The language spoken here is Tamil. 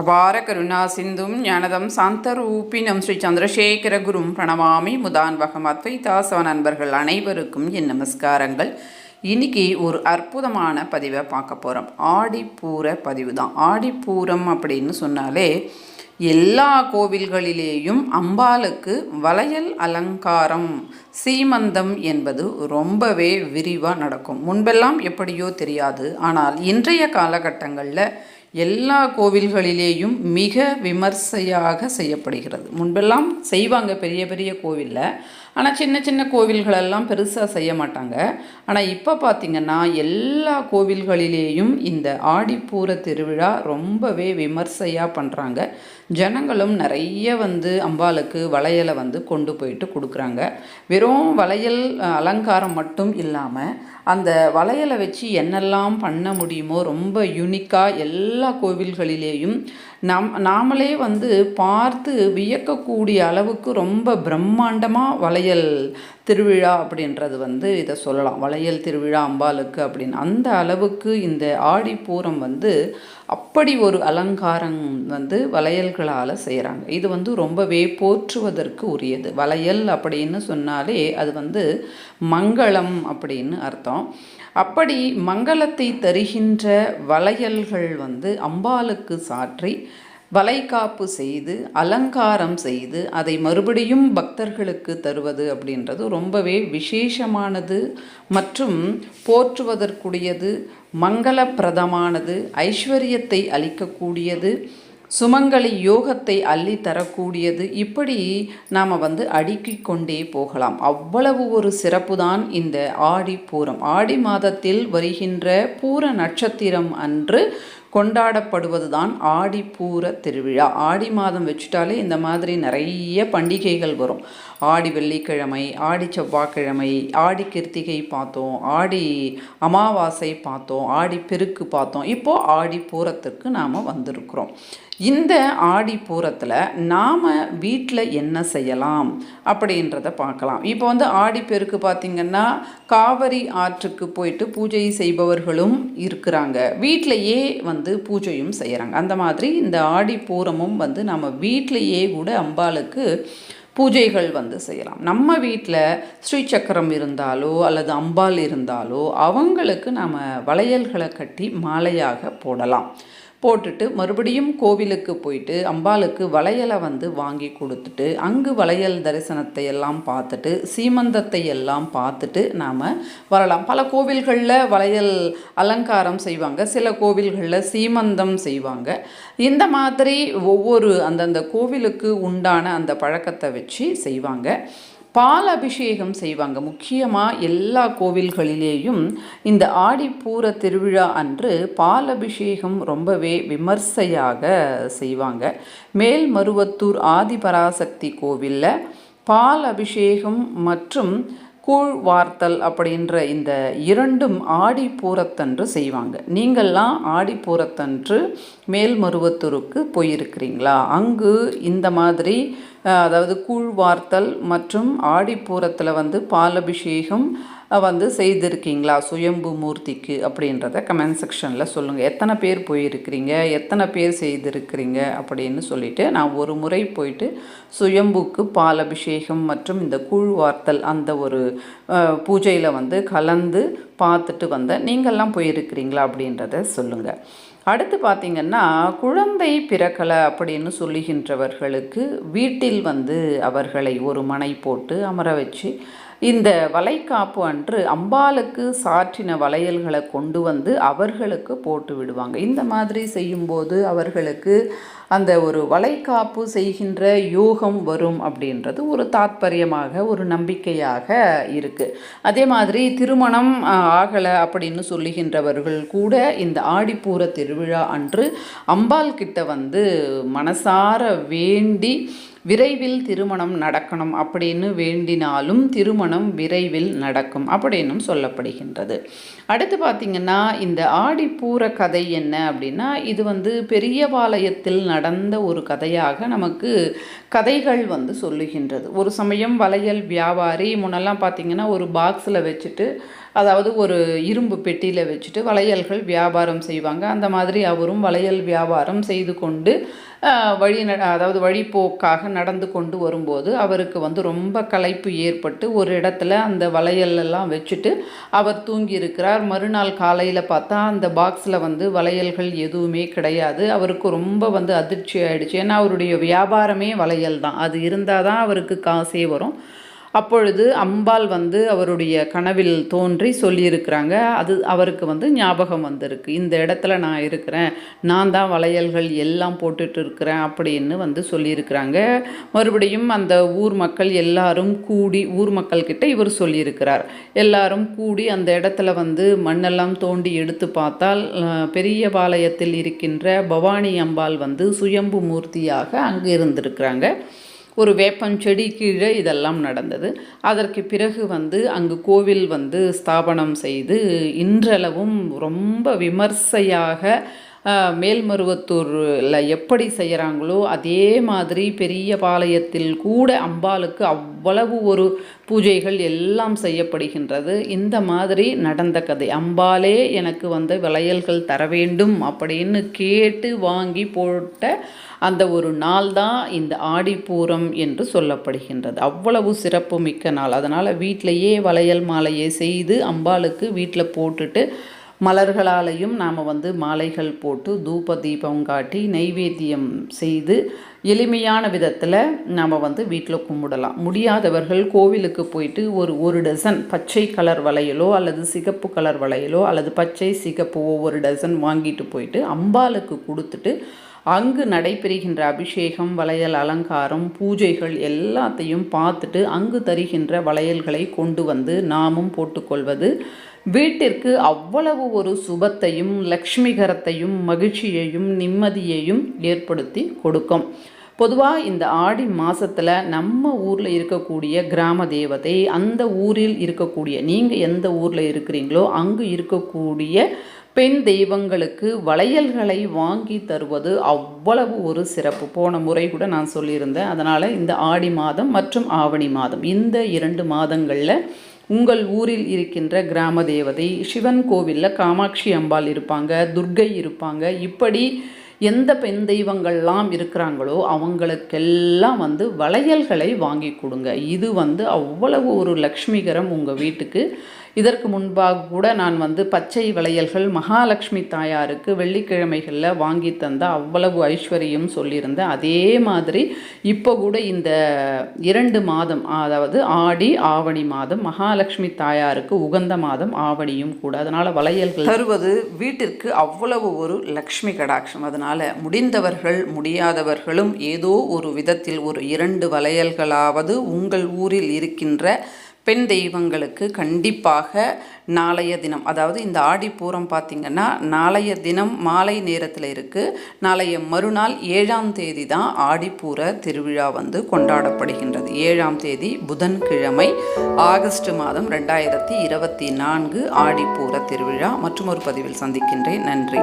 அபார கருணா சிந்தும் ஞானதம் சாந்தரூபினம் ஸ்ரீ சந்திரசேகர குரும் பிரணவாமி முதான்வகம் அத்வைதாசவ நண்பர்கள் அனைவருக்கும் என் நமஸ்காரங்கள். இன்னைக்கு ஒரு அற்புதமான பதிவை பார்க்க போகிறோம் ஆடிப்பூர பதிவு தான். ஆடிப்பூரம் அப்படின்னு சொன்னாலே எல்லா கோவில்களிலேயும் அம்பாளுக்கு வளையல் அலங்காரம் சீமந்தம் என்பது ரொம்பவே விரிவாக நடக்கும். முன்பெல்லாம் எப்படியோ தெரியாது. ஆனால் இன்றைய காலகட்டங்களில் எல்லா கோவில்களிலேயும் மிக விமர்சையாக செய்யப்படுகிறது. முன்பெல்லாம் செய்வாங்க பெரிய பெரிய கோவிலில். ஆனால் சின்ன சின்ன கோவில்களெல்லாம் பெருசாக செய்ய மாட்டாங்க. ஆனால் இப்போ பார்த்திங்கன்னா எல்லா கோவில்களிலேயும் இந்த ஆடிப்பூர திருவிழா ரொம்பவே விமர்சையாக பண்ணுறாங்க ஜனங்களும் நிறைய வந்து அம்பாளுக்கு வளையலை வந்து கொண்டு போயிட்டு கொடுக்குறாங்க. வெறும் வளையல் அலங்காரம் மட்டும் இல்லாமல் அந்த வளையலை வச்சு என்னெல்லாம் பண்ண முடியுமோ ரொம்ப யுனிக்காக எல்லா கோவில்களிலேயும் நம் நாமளே வந்து பார்த்து வியக்கக்கூடிய அளவுக்கு ரொம்ப பிரம்மாண்டமாக வளையல் திருவிழா அப்படின்றது வந்து இதை சொல்லலாம். வளையல் திருவிழா அம்பாளுக்கு அப்படின்னு. அந்த அளவுக்கு இந்த ஆடிப்பூரம் வந்து அப்படி ஒரு அலங்காரம் வந்து வளையல்களால் செய்கிறாங்க இது வந்து ரொம்பவே போற்றுவதற்கு உரியது. வளையல் அப்படின்னு சொன்னாலே அது வந்து மங்களம் அப்படின்னு அர்த்தம். அப்படி மங்களத்தை தருகின்ற வளையல்கள் வந்து அம்பாளுக்கு சாற்றி வலைகாப்பு செய்து அலங்காரம் செய்து அதை மறுபடியும் பக்தர்களுக்கு தருவது அப்படின்றது ரொம்பவே விசேஷமானது மற்றும் போற்றுவதற்குரியது மங்களப்பிரதமானது ஐஸ்வர்யத்தை அளிக்கக்கூடியது சுமங்கலி யோகத்தை அள்ளி தரக்கூடியது. இப்படி நாம் வந்து அடுக்கிக் கொண்டே போகலாம். அவ்வளவு ஒரு சிறப்பு தான் இந்த ஆடி பூரம். ஆடி மாதத்தில் வருகின்ற பூர நட்சத்திரம் அன்று கொண்டாடப்படுவது தான் ஆடிப்பூர திருவிழா. ஆடி மாதம் வச்சுட்டாலே இந்த மாதிரி நிறைய பண்டிகைகள் வரும். ஆடி வெள்ளிக்கிழமை ஆடி செவ்வாய்க்கிழமை ஆடி கிருத்திகை பார்த்தோம் ஆடி அமாவாசை பார்த்தோம் ஆடி பெருக்கு பார்த்தோம். இப்போது ஆடி பூரத்திற்கு நாம் வந்திருக்கிறோம். இந்த ஆடி பூரத்தில் நாம் வீட்டில் என்ன செய்யலாம் அப்படின்றத பார்க்கலாம். இப்போ வந்து ஆடி பெருக்கு பார்த்திங்கன்னா காவிரி ஆற்றுக்கு போயிட்டு பூஜை செய்பவர்களும் இருக்கிறாங்க. வீட்டிலையே வந்து வந்து பூஜையும் செய்கிறாங்க அந்த மாதிரி இந்த ஆடி பூரமும் வந்து நம்ம வீட்டிலையே கூட அம்பாளுக்கு பூஜைகள் வந்து செய்யலாம். நம்ம வீட்டில் ஸ்ரீசக்கரம் இருந்தாலோ அல்லது அம்பாள் இருந்தாலோ அவங்களுக்கு நம்ம வளையல்களை கட்டி மாலையாக போடலாம். போட்டுட்டு மறுபடியும் கோவிலுக்கு போயிட்டு அம்பாளுக்கு வளையலை வந்து வாங்கி கொடுத்துட்டு அங்கு வளையல் தரிசனத்தை எல்லாம் பார்த்துட்டு சீமந்தத்தை எல்லாம் பார்த்துட்டு நாம் வரலாம். பல கோவில்களில் வளையல் அலங்காரம் செய்வாங்க சில கோவில்களில் சீமந்தம் செய்வாங்க. இந்த மாதிரி ஒவ்வொரு அந்தந்த கோவிலுக்கு உண்டான அந்த பழக்கத்தை வச்சு செய்வாங்க. பால் அபிஷேகம் செய்வாங்க. முக்கியமாக எல்லா கோவில்களிலேயும் இந்த ஆடிப்பூர திருவிழா அன்று பால் அபிஷேகம் ரொம்பவே விமர்சையாக செய்வாங்க. மேல்மருவத்தூர் ஆதிபராசக்தி கோவிலில் பால் அபிஷேகம் மற்றும் கூழ் வார்த்தல் அப்படின்ற இந்த இரண்டும் ஆடி பூரத்தன்று செய்வாங்க. நீங்கள்லாம் ஆடி பூரத்தன்று மேல்மருவத்தூருக்கு போயிருக்கிறீங்களா? அங்கு இந்த மாதிரி அதாவது கூழ் வார்த்தல் மற்றும் ஆடிப்பூரத்தில் வந்து பாலபிஷேகம் வந்து செய்திருக்கீங்களா? சுயம்பு மூர்த்திக்கு அப்படின்றத கமெண்ட் செக்ஷனில் சொல்லுங்கள் எத்தனை பேர் போயிருக்கிறீங்க? எத்தனை பேர் செய்திருக்கிறீங்க? அப்படின்னு சொல்லிட்டு நான் ஒரு முறை போயிட்டு சுயம்புக்கு பாலபிஷேகம் மற்றும் இந்த கூழ்வார்த்தல் அந்த ஒரு பூஜையில் வந்து கலந்து பார்த்துட்டு வந்தேன் நீங்கள்லாம் போயிருக்கிறீங்களா அப்படின்றத சொல்லுங்கள் அடுத்து பார்த்திங்கன்னா குழந்தை பிறக்கலை அப்படின்னு சொல்லுகின்றவர்களுக்கு வீட்டில் வந்து அவர்களை ஒரு மனை போட்டு அமர வச்சு இந்த வளைகாப்பு அன்று அம்பாளுக்கு சாற்றின வளையல்களை கொண்டு வந்து அவர்களுக்கு போட்டு விடுவாங்க. இந்த மாதிரி செய்யும்போது அவர்களுக்கு அந்த ஒரு வளைகாப்பு செய்கின்ற யோகம் வரும் அப்படின்றது ஒரு தாத்பரியமாக ஒரு நம்பிக்கையாக இருக்குது அதே மாதிரி திருமணம் ஆகலை அப்படின்னு சொல்லுகின்றவர்கள் கூட இந்த ஆடிப்பூர திருவிழா அன்று அம்பாள் கிட்ட வந்து மனசார வேண்டி விரைவில் திருமணம் நடக்கணும் அப்படின்னு வேண்டினாலும் திருமணம் விரைவில் நடக்கும் அப்படின்னும் சொல்லப்படுகின்றது. அடுத்து பார்த்திங்கன்னா இந்த ஆடிப்பூர கதை என்ன அப்படின்னா இது வந்து பெரியபாளையத்தில் நடந்த ஒரு கதையாக நமக்கு கதைகள் வந்து சொல்லுகின்றது. ஒரு சமயம் வளையல் வியாபாரி முன்னெல்லாம் பார்த்திங்கன்னா ஒரு பாக்ஸில் வச்சுட்டு அதாவது ஒரு இரும்பு பெட்டியில் வச்சுட்டு வளையல்கள் வியாபாரம் செய்வாங்க. அந்த மாதிரி அவரும் வளையல் வியாபாரம் செய்து கொண்டு வழி நட அதாவது வழிப்போக்காக நடந்து கொண்டு வரும்போது அவருக்கு வந்து ரொம்ப களைப்பு ஏற்பட்டு ஒரு இடத்துல அந்த வளையலெல்லாம் வச்சுட்டு அவர் தூங்கி இருக்கிறார். மறுநாள் காலையில் பார்த்தா அந்த பாக்ஸில் வந்து வளையல்கள் எதுவுமே கிடையாது. அவருக்கு ரொம்ப வந்து அதிர்ச்சி ஆயிடுச்சு. ஏன்னா அவருடைய வியாபாரமே வளையல் தான். அது இருந்தால் தான் அவருக்கு காசே வரும். அப்பொழுது அம்பாள் வந்து அவருடைய கனவில் தோன்றி சொல்லியிருக்கிறாங்க. அது அவருக்கு வந்து ஞாபகம் வந்திருக்கு. இந்த இடத்துல நான் இருக்கிறேன். நான் தான் வளையல்கள் எல்லாம் போட்டுட்டு இருக்கிறேன் அப்படின்னு வந்து சொல்லியிருக்கிறாங்க. மறுபடியும் அந்த ஊர் மக்கள் எல்லாரும் கூடி ஊர் மக்கள்கிட்ட இவர் சொல்லியிருக்கிறார். எல்லாரும் கூடி அந்த இடத்துல வந்து மண்ணெல்லாம் தோண்டி எடுத்து பார்த்தால் பெரிய பாளையத்தில் இருக்கின்ற பவானி அம்பாள் வந்து சுயம்பு மூர்த்தியாக அங்கே இருந்திருக்கிறாங்க ஒரு வேப்பம் செடி கீழே இதெல்லாம் நடந்தது. அதற்கு பிறகு வந்து அங்கு கோவில் வந்து ஸ்தாபனம் செய்து இன்றளவும் ரொம்ப விமர்சையாக மேல்மருவத்தூரில் எப்படி செய்கிறாங்களோ அதே மாதிரி பெரிய பாளையத்தில் கூட அம்பாளுக்கு அவ்வளவு ஒரு பூஜைகள் எல்லாம் செய்யப்படுகின்றது. இந்த மாதிரி நடந்த கதை. அம்பாலே எனக்கு வந்து வளையல்கள் தர வேண்டும் அப்படின்னு கேட்டு வாங்கி போட்ட அந்த ஒரு நாள் தான் இந்த ஆடிப்பூரம் என்று சொல்லப்படுகின்றது. அவ்வளவு சிறப்பு மிக்க நாள். அதனால் வீட்டிலையே வளையல் மாலையை செய்து அம்பாளுக்கு வீட்டில் போட்டுட்டு மலர்களாலையும் நாம் வந்து மாலைகள் போட்டு தூப தீபம் காட்டி நைவேத்தியம் செய்து எளிமையான விதத்தில் நாம் வந்து வீட்டில் கும்பிடலாம். முடியாதவர்கள் கோவிலுக்கு போயிட்டு ஒரு ஒரு டசன் பச்சை கலர் வளையலோ அல்லது சிகப்பு கலர் வளையலோ அல்லது பச்சை சிகப்பு ஒவ்வொரு டசன் வாங்கிட்டு போயிட்டு அம்பாளுக்கு கொடுத்துட்டு அங்கு நடைபெறுகின்ற அபிஷேகம் வளையல் அலங்காரம் பூஜைகள் எல்லாத்தையும் பார்த்துட்டு அங்கு தருகின்ற வளையல்களை கொண்டு வந்து நாமும் போட்டுக்கொள்வது. வீட்டிற்கு அவ்வளவு ஒரு சுபத்தையும் லக்ஷ்மிகரத்தையும் மகிழ்ச்சியையும் நிம்மதியையும் ஏற்படுத்தி கொடுக்கும். பொதுவாக இந்த ஆடி மாதத்தில் நம்ம ஊரில் இருக்கக்கூடிய கிராம தேவதை அந்த ஊரில் இருக்கக்கூடிய நீங்கள் எந்த ஊரில் இருக்கிறீங்களோ அங்கு இருக்கக்கூடிய பெண் தெய்வங்களுக்கு வளையல்களை வாங்கி தருவது அவ்வளவு ஒரு சிறப்பு. போன முறை கூட நான் சொல்லியிருந்தேன். அதனால் இந்த ஆடி மாதம் மற்றும் ஆவணி மாதம் இந்த இரண்டு மாதங்களில் உங்கள் ஊரில் இருக்கின்ற கிராம தேவதை சிவன் கோவிலில் காமாட்சி அம்பாள் இருப்பாங்க துர்க்கை இருப்பாங்க. இப்படி எந்த பெண் தெய்வங்கள்லாம் இருக்கிறாங்களோ அவங்களுக்கெல்லாம் வந்து வளையல்களை வாங்கி கொடுங்க. இது வந்து அவ்வளவு ஒரு லக்ஷ்மிகரம் உங்கள் வீட்டுக்கு இதற்கு முன்பாக கூட நான் வந்து பச்சை வளையல்கள் மகாலட்சுமி தாயாருக்கு வெள்ளிக்கிழமைகளில் வாங்கி தந்த அவ்வளவு ஐஸ்வர்யம் சொல்லியிருந்தேன் அதே மாதிரி இப்போ கூட இந்த இரண்டு மாதம் அதாவது ஆடி ஆவணி மாதம் மகாலட்சுமி தாயாருக்கு உகந்த மாதம் ஆவணியும் கூட. அதனால் வளையல்கள் தருவது வீட்டிற்கு அவ்வளவு ஒரு லக்ஷ்மி கடாட்சம். அதனால் முடிந்தவர்கள் முடியாதவர்களும் ஏதோ ஒரு விதத்தில் ஒரு இரண்டு வளையல்களாவது உங்கள் ஊரில் இருக்கின்ற பெண் தெய்வங்களுக்கு கண்டிப்பாக நாளைய தினம் அதாவது இந்த ஆடிப்பூரம் பார்த்திங்கன்னா நாளைய தினம் மாலை நேரத்தில் இருக்குது நாளைய மறுநாள் ஏழாம் தேதி தான் ஆடிப்பூர திருவிழா வந்து கொண்டாடப்படுகின்றது. ஏழாம் தேதி புதன்கிழமை ஆகஸ்ட் மாதம் ரெண்டாயிரத்தி இருபத்தி நான்கு ஆடிப்பூர திருவிழா. மற்றும் ஒரு பதிவில் சந்திக்கின்றேன். நன்றி.